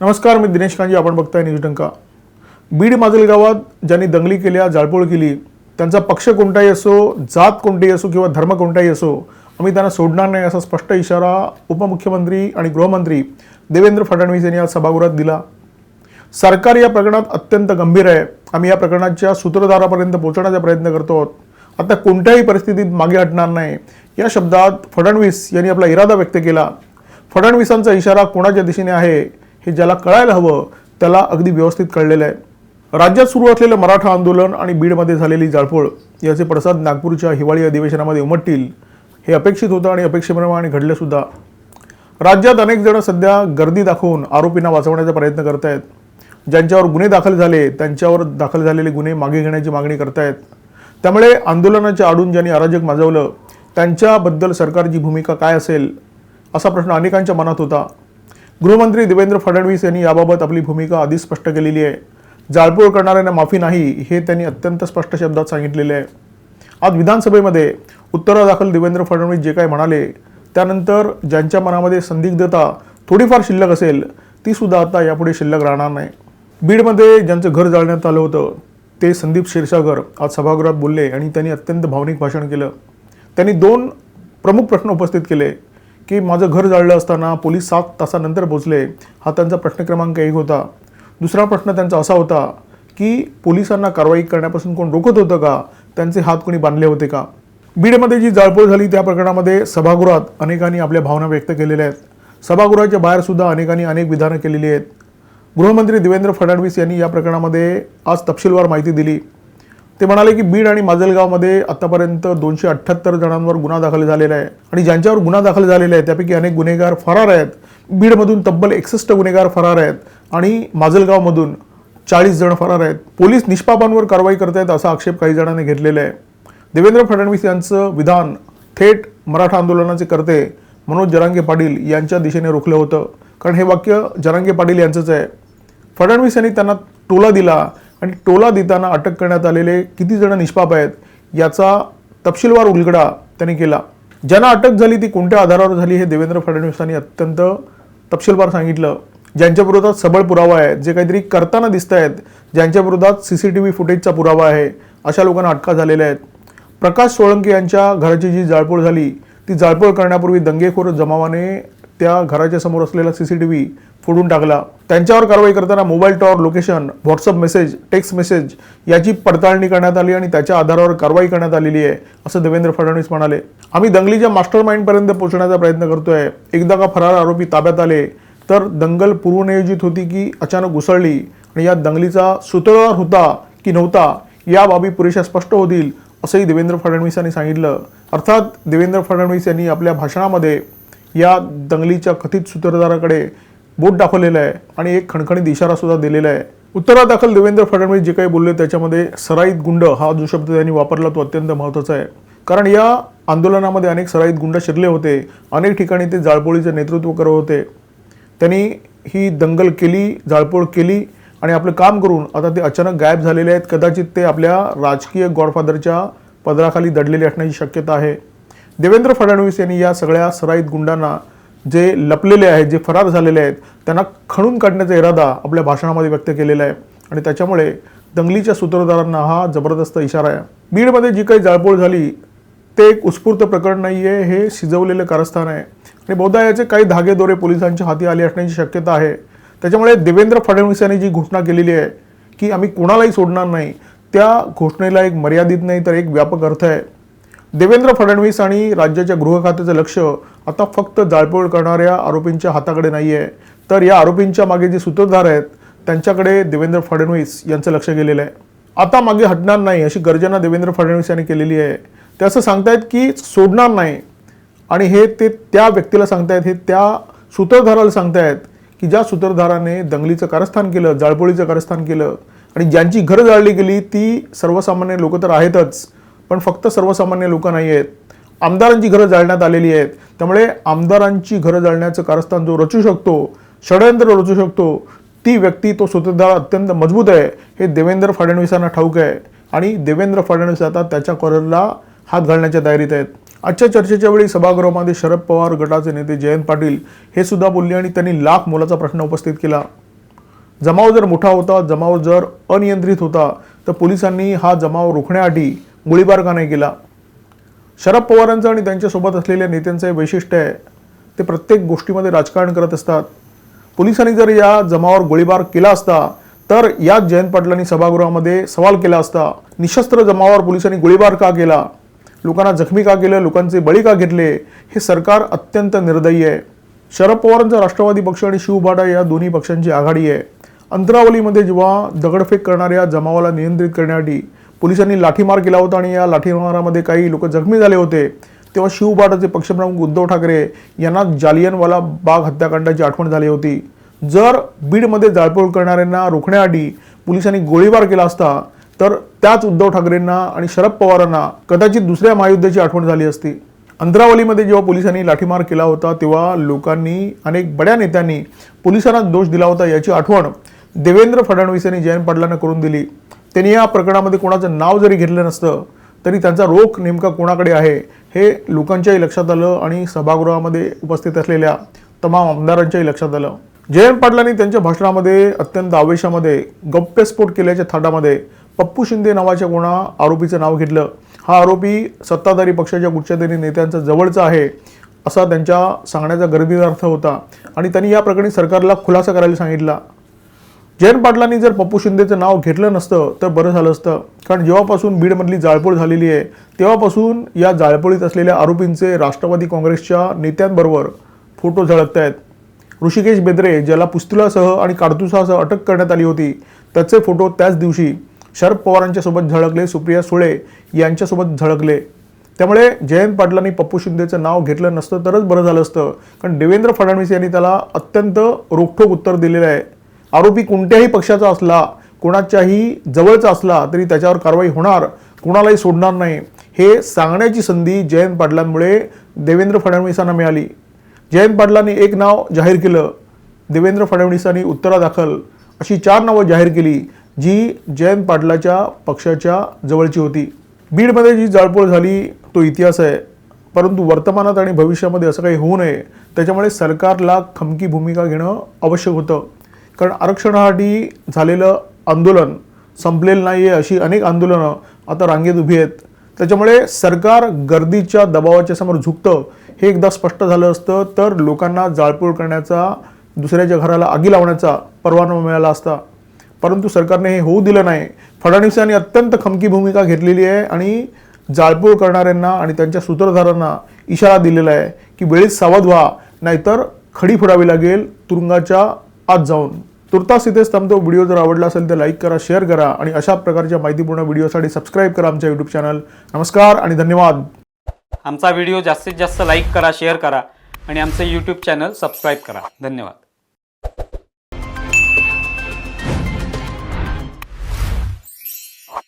नमस्कार मी दिनेश कांजी आपण बघताय न्यूज टंका बीड माजल गावात ज्यांनी दंगली केल्या जाळपोळ केली त्यांचा पक्ष कोणताही असो जात कोणताही असो किंवा धर्म कोणताही असो आम्ही त्यांना सोडणार नाही असा स्पष्ट इशारा उपमुख्यमंत्री आणि गृहमंत्री देवेंद्र फडणवीस यांनी आज सभागृहात दिला. सरकार या प्रकरणात अत्यंत गंभीर आहे. आम्ही या प्रकरणाच्या सूत्रधारापर्यंत पोहोचण्याचा प्रयत्न करतो आहोत. आता कोणत्याही परिस्थितीत मागे हटणार नाही. या शब्दात फडणवीस यांनी आपला इरादा व्यक्त केला. फडणवीसांचा इशारा कोणाच्या दिशेने आहे? हे ज्याला कळायला हवं त्याला अगदी व्यवस्थित कळलेलं आहे. राज्यात सुरू असलेलं मराठा आंदोलन आणि बीडमध्ये झालेली जाळपोळ याचे पडसाद नागपूरच्या हिवाळी अधिवेशनामध्ये उमटतील हे अपेक्षित होतं आणि अपेक्षेप्रमाणे घडलं सुद्धा. राज्यात अनेक जण सध्या गर्दी दाखवून आरोपींना वाचवण्याचा प्रयत्न करत आहेत ज्यांच्यावर गुन्हे दाखल झाले त्यांच्यावर दाखल झालेले गुन्हे मागे घेण्याची मागणी करतायत. त्यामुळे आंदोलनाच्या आडून ज्यांनी अराजक माजवलं त्यांच्याबद्दल सरकारची भूमिका काय असेल असा प्रश्न अनेकांच्या मनात होता. गृहमंत्री देवेंद्र फडणवीस यांनी याबाबत आपली भूमिका आधीच स्पष्ट केलेली आहे. जाळपोळ करणाऱ्यांना माफी नाही हे त्यांनी अत्यंत स्पष्ट शब्दात सांगितलेले आहे. आज विधानसभेमध्ये उत्तरादाखल देवेंद्र फडणवीस जे काय म्हणाले त्यानंतर ज्यांच्या मनामध्ये संदिग्धता थोडीफार शिल्लक असेल ती सुद्धा आता यापुढे शिल्लक राहणार नाही. बीडमध्ये ज्यांचं घर जाळण्यात आलं होतं ते संदीप क्षीरसागर आज सभागृहात बोलले आणि त्यांनी अत्यंत भावनिक भाषण केलं. त्यांनी दोन प्रमुख प्रश्न उपस्थित केले. की माझं घर जाळलं असताना पोलीस सात तासानंतर पोचले हा त्यांचा प्रश्न क्रमांक एक होता. दुसरा प्रश्न त्यांचा असा होता की पोलिसांना कारवाई करण्यापासून कोण रोखत होतं का? त्यांचे हात कोणी बांधले होते का? बीडमध्ये जी जाळपोळ झाली त्या प्रकरणामध्ये सभागृहात अनेकांनी आपल्या भावना व्यक्त केलेल्या आहेत. सभागृहाच्या बाहेरसुद्धा अनेकांनी अनेक विधानं केलेली आहेत. गृहमंत्री देवेंद्र फडणवीस यांनी या प्रकरणामध्ये आज तपशीलवार माहिती दिली. ते म्हणाले की बीड आणि माजलगावमध्ये आतापर्यंत दोनशे अठ्ठ्याहत्तर जणांवर गुन्हा दाखल झालेला आहे. आणि ज्यांच्यावर गुन्हा दाखल झालेला आहे त्यापैकी अनेक गुन्हेगार फरार आहेत. बीडमधून तब्बल एकसष्ट गुन्हेगार फरार आहेत आणि माजलगावमधून चाळीस जण फरार आहेत. पोलीस निष्पापांवर कारवाई करत आहेत असा आक्षेप काही जणांनी घेतलेला आहे. देवेंद्र फडणवीस यांचं विधान थेट मराठा आंदोलनाचे करते मनोज जरांगे पाटील यांच्या दिशेने रोखलं होतं. कारण हे वाक्य जरांगे पाटील यांचंच आहे. फडणवीस यांनी त्यांना टोला दिला. आणि टोला देताना अटक करण्यात आलेले किती जण निष्पाप आहेत याचा तपशीलवार उलगडा त्यांनी केला. ज्यांना अटक झाली ती कोणत्या आधारावर झाली हे देवेंद्र फडणवीसांनी अत्यंत तपशीलवार सांगितलं. ज्यांच्या विरोधात सबळ पुरावा आहे जे काहीतरी करताना दिसत आहेत ज्यांच्या विरोधात सी सी टी व्ही फुटेजचा पुरावा आहे अशा लोकांना अटका झालेल्या आहेत. प्रकाश सोळंके यांच्या घराची जी जाळपोळ झाली ती जाळपोळ करण्यापूर्वी दंगेखोर जमावाने त्या घराच्या समोर असलेला सी सी टी व्ही फोडून टाकला. त्यांच्यावर कारवाई करताना mobile tower location WhatsApp message text message याची पडताळणी करण्यात आली आणि त्याच्या आधारावर कारवाई करण्यात आलेली आहे असं देवेंद्र फडणवीस म्हणाले. आम्ही दंगलीच्या मास्टर माइंडपर्यंत पोहोचण्याचा प्रयत्न करतोय. एकदा का फरार आरोपी ताब्यात आले तर दंगल पूर्वनियोजित होती की अचानक उसळली आणि या दंगलीचा सूत्रधार होता की नव्हता या बाबी पुरेशा स्पष्ट होतील असंही देवेंद्र फडणवीसांनी सांगितलं. अर्थात देवेंद्र फडणवीस यांनी आपल्या भाषणामध्ये या दंगलीच्या कथित सूत्रधाराकडे बोट दाखवलेलं आहे आणि एक खणखणीत इशारासुद्धा दिलेला आहे. उत्तरादाखल देवेंद्र फडणवीस जे काही बोलले त्याच्यामध्ये सराईत गुंड हा जो शब्द त्यांनी वापरला तो अत्यंत महत्त्वाचा आहे. कारण या आंदोलनामध्ये अनेक सराईत गुंड शिरले होते अनेक ठिकाणी ते जाळपोळीचं नेतृत्व करत होते. त्यांनी ही दंगल केली जाळपोळ केली आणि आपलं काम करून आता ते अचानक गायब झालेले आहेत. कदाचित ते आपल्या राजकीय गॉडफादरच्या पदराखाली दडलेले असण्याची शक्यता आहे. देवेंद्र फडणवीस यांनी या सगळ्या सराईत गुंडांना जे लपलेले आहेत जे फरार झालेले आहेत त्यांना खणून काढण्याचा इरादा आपल्या भाषणामध्ये व्यक्त केलेला आहे. आणि त्याच्यामुळे दंगलीच्या सूत्रधारांना हा जबरदस्त इशारा आहे. बीडमध्ये जी काही जाळपोळ झाली ते एक उत्स्फूर्त प्रकरण नाही आहे हे शिजवलेलं कारस्थान आहे. आणि बहुधा याचे काही धागेदोरे पोलिसांच्या हाती आले असण्याची शक्यता आहे. त्याच्यामुळे देवेंद्र फडणवीस यांनी जी घोषणा केलेली आहे की आम्ही कोणालाही सोडणार नाही त्या घोषणेला एक मर्यादित नाही तर एक व्यापक अर्थ आहे. देवेंद्र फडणवीस आणि राज्याच्या गृह खात्याचं लक्ष आता फक्त जाळपोळ करणाऱ्या आरोपींच्या हाताकडे नाही आहे तर या आरोपींच्या मागे जे सूत्रधार आहेत त्यांच्याकडे देवेंद्र फडणवीस यांचं लक्ष गेलेलं आहे. आता मागे हटणार नाही अशी गर्जना देवेंद्र फडणवीस यांनी केलेली आहे. ते असं सांगतायत की सोडणार नाही. आणि हे ते त्या व्यक्तीला सांगतायत हे त्या सूत्रधाराला सांगतायत की ज्या सूत्रधाराने दंगलीचं कारस्थान केलं जाळपोळीचं कारस्थान केलं आणि ज्यांची घरं जाळली गेली ती सर्वसामान्य लोक तर आहेतच. पण फक्त सर्वसामान्य लोक नाही आहेत. आमदारांची घरं जाळण्यात आलेली आहेत. त्यामुळे आमदारांची घरं जाळण्याचं कारस्थान जो रचू शकतो षडयंत्र रचू शकतो ती व्यक्ती तो सूत्रधार अत्यंत मजबूत आहे. हे देवेंद्र फडणवीसांना ठाऊक आहे. आणि देवेंद्र फडणवीस आता त्याच्या कॉलरला हात घालण्याच्या तयारीत आहेत. आजच्या चर्चेच्या वेळी सभागृहामध्ये शरद पवार गटाचे नेते जयंत पाटील हे सुद्धा बोलले आणि त्यांनी लाख मोलाचा प्रश्न उपस्थित केला. जमाव जर मोठा होता जमाव जर अनियंत्रित होता तर पोलिसांनी हा जमाव रोखण्यासाठी गोळीबार का नाही केला. शरद पवारांचं आणि त्यांच्यासोबत असलेल्या नेत्यांचं हे वैशिष्ट्य आहे ते प्रत्येक गोष्टीमध्ये राजकारण करत असतात. पोलिसांनी जर या जमावावर गोळीबार केला असता तर याच जयंत पाटलांनी सभागृहामध्ये सवाल केला असता निशस्त्र जमावावर पोलिसांनी गोळीबार का केला? लोकांना जखमी का केलं? लोकांचे बळी का घेतले? हे सरकार अत्यंत निर्दयी आहे. शरद पवारांचा राष्ट्रवादी पक्ष आणि शिवबाटा या दोन्ही पक्षांची आघाडी आहे. अंतरावलीमध्ये जेव्हा दगडफेक करणाऱ्या जमावाला नियंत्रित करण्यासाठी पोलिसांनी लाठीमार केला होता आणि या लाठीमारामध्ये काही लोक जखमी झाले होते. तेव्हा शिवबाटाचे पक्षप्रमुख उद्धव ठाकरे यांना जालियनवाला बाग हत्याकांडाची आठवण झाली होती. जर बीडमध्ये जाळपोळ करणाऱ्यांना रोखण्यासाठी पोलिसांनी गोळीबार केला असता तर त्याच उद्धव ठाकरेंना आणि शरद पवारांना कदाचित दुसऱ्या महायुद्धाची आठवण झाली असती. अंतरावलीमध्ये जेव्हा पोलिसांनी लाठीमार केला होता तेव्हा लोकांनी अनेक बड्या नेत्यांनी पोलिसांना दोष दिला होता याची आठवण देवेंद्र फडणवीस यांनी जयंत पाटलांना करून दिली. त्यांनी या प्रकरणामध्ये कोणाचं नाव जरी घेतलं नसतं तरी त्यांचा रोख नेमका कोणाकडे आहे हे लोकांच्याही लक्षात आलं आणि सभागृहामध्ये उपस्थित असलेल्या तमाम आमदारांच्याही लक्षात आलं. जयंत पाटलांनी त्यांच्या भाषणामध्ये अत्यंत आवेशामध्ये गप्पेस्फोट केल्याच्या थाटामध्ये पप्पू शिंदे नावाच्या कोणा आरोपीचं नाव घेतलं. हा आरोपी सत्ताधारी पक्षाच्या गुच्छाधारी नेत्यांचा जवळचा आहे असा त्यांच्या सांगण्याचा गर्दीचा अर्थ होता. आणि त्यांनी या प्रकरणी सरकारला खुलासा करायला सांगितला. जयंत पाटलांनी जर पप्पू शिंदेचं नाव घेतलं नसतं तर बरं झालं असतं. कारण जेव्हापासून बीडमधली जाळपोळ झालेली आहे तेव्हापासून या जाळपोळीत असलेल्या आरोपींचे राष्ट्रवादी काँग्रेसच्या नेत्यांबरोबर फोटो झळकत आहेत ऋषिकेश बेद्रे ज्याला पुस्तुलासह आणि काडतुसासह अटक करण्यात आली होती त्याचे फोटो त्याच दिवशी शरद पवारांच्या सोबत झळकले सुप्रिया सुळे यांच्यासोबत झळकले. त्यामुळे जयंत पाटलांनी पप्पू शिंदेचं नाव घेतलं नसतं तरच बरं झालं असतं. कारण देवेंद्र फडणवीस यांनी त्याला अत्यंत रोखठोक उत्तर दिलेलं आहे. आरोपी कोणत्याही पक्षाचा असला कोणाच्याही जवळचा असला तरी त्याच्यावर कारवाई होणार कोणालाही सोडणार नाही. हे सांगण्याची संधी जयंत पाटलांमुळे देवेंद्र फडणवीसांना मिळाली. जयंत पाटलांनी एक नाव जाहीर केलं. देवेंद्र फडणवीसांनी उत्तरादाखल अशी चार नावं जाहीर केली जी जयंत पाटलाच्या पक्षाच्या जवळची होती. बीडमध्ये जी जाळपोळ झाली तो इतिहास आहे. परंतु वर्तमानात आणि भविष्यामध्ये असं काही होऊ नये. त्याच्यामुळे सरकारला खमकी भूमिका घेणं आवश्यक होतं. कारण आरक्षणासाठी झालेलं आंदोलन संपलेलं नाही आहे अशी अनेक आंदोलनं आता रांगेत उभी आहेत. त्याच्यामुळे सरकार गर्दीच्या दबावाच्या समोर झुकतं हे एकदा स्पष्ट झालं असतं तर लोकांना जाळपोळ करण्याचा दुसऱ्याच्या घराला आगी लावण्याचा परवाना मिळाला असता. परंतु सरकारने हे होऊ दिलं नाही. फडणवीसांनी अत्यंत खमकी भूमिका घेतलेली आहे आणि जाळपोळ करणाऱ्यांना आणि त्यांच्या सूत्रधारांना इशारा दिलेला आहे की वेळीच सावध व्हा नाहीतर खडी फोडावी लागेल तुरुंगाच्या आत जाऊन. तुर्तास इथेच थांबतो व्हिडिओ जर आवडला असेल तर लाईक करा शेअर करा आणि अशा प्रकारच्या माहितीपूर्ण व्हिडिओसाठी सबस्क्राईब करा आमच्या यूट्यूब चॅनल नमस्कार आणि धन्यवाद. आमचा व्हिडिओ जास्तीत जास्त लाईक करा शेअर करा आणि आमचं यूट्यूब चॅनल सबस्क्राईब करा. धन्यवाद.